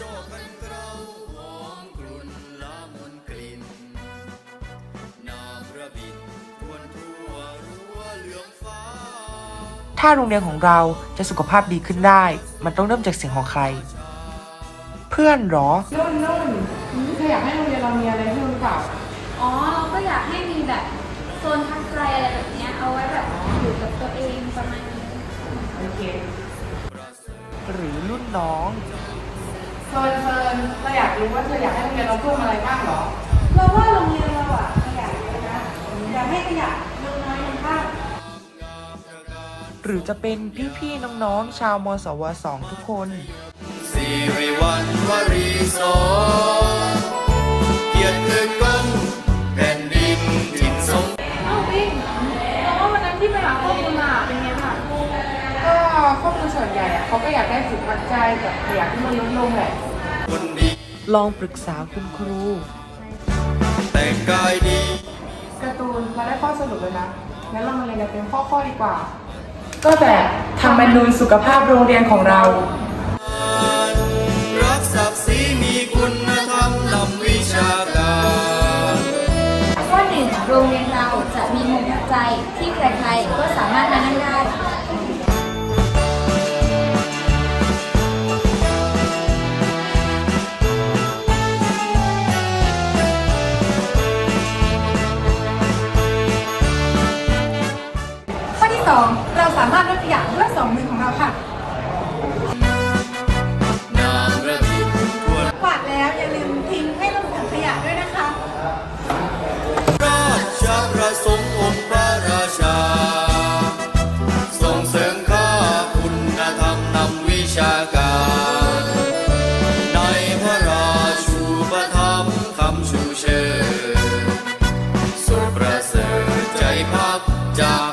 ชคมันเกาหอมกลุ่นละมนกลิ่นนาประบิดทวนทั่วรั้วเหลืองฟ้า ถ้าโรงเรียนของเราจะสุขภาพดีขึ้นได้ มันต้องเริ่มจากเสียงของใคร เพื่อนหรอ นุ่นนุ่นเธออยากให้โรงเรียนเรามีอะไรให้หรือเปล่าอ๋อเราก็อยากให้มีแบบโซนพักใจอะไรแบบเนี้ยเอาไว้แบบอยู่กับตัวเองประมาณนี้ โอเค หรือรุ่นน้อง เฟิร์นเฟิร์นเราอยากรู้ว่าเธออยากให้โรงเรียนเราเพิ่มอะไรบ้างเหรอ เราว่าโรงเรียนเราอะขยะเยอะนะอยากให้ขยะลงน้อยลงบ้าง หรือจะเป็นพี่ๆน้องๆชาวมสวสองทุกคน สิริวัณวรีโส ข้อมูลส่วนใหญ่อะเขาก็อยากได้จุดพักใจกับขยะที่มันลดลงแหละคนดีลองปรึกษาคุณครู แต่งกายดีการ์ตูนเราได้ข้อสรุปเลยนะงั้นเรามาเรียนกันเป็นข้อๆดีกว่า ก็แบบธรรมนูญสุขภาพโรงเรียนของเรา 2 เราสามารถลดขยะด้วยสองมือของเราค่ะนางระดิบควรกวาดแล้วอย่าลืมทิ้งให้ลงถังขยะด้วยนะคะ ราชประสงค์องค์พระราชา ส่งเสริมข้าคุณธรรมนำวิชาการ ในพระราชูปถัมภ์คำชูเชิญสุดประเสริฐใจพักจาก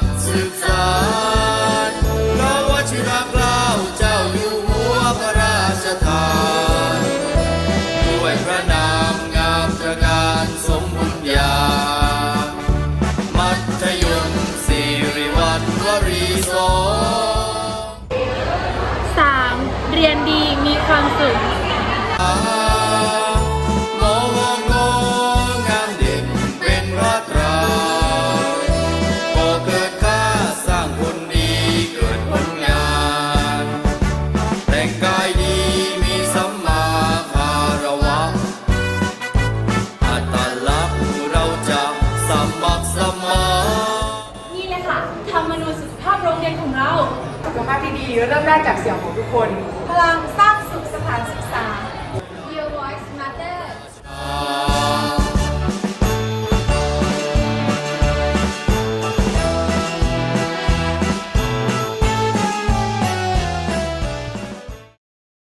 รงเรียนของเรา สุขภาพที่ดีเริ่มแรกจากเสียงของทุกคน พลังสร้างสุขสถานศึกษา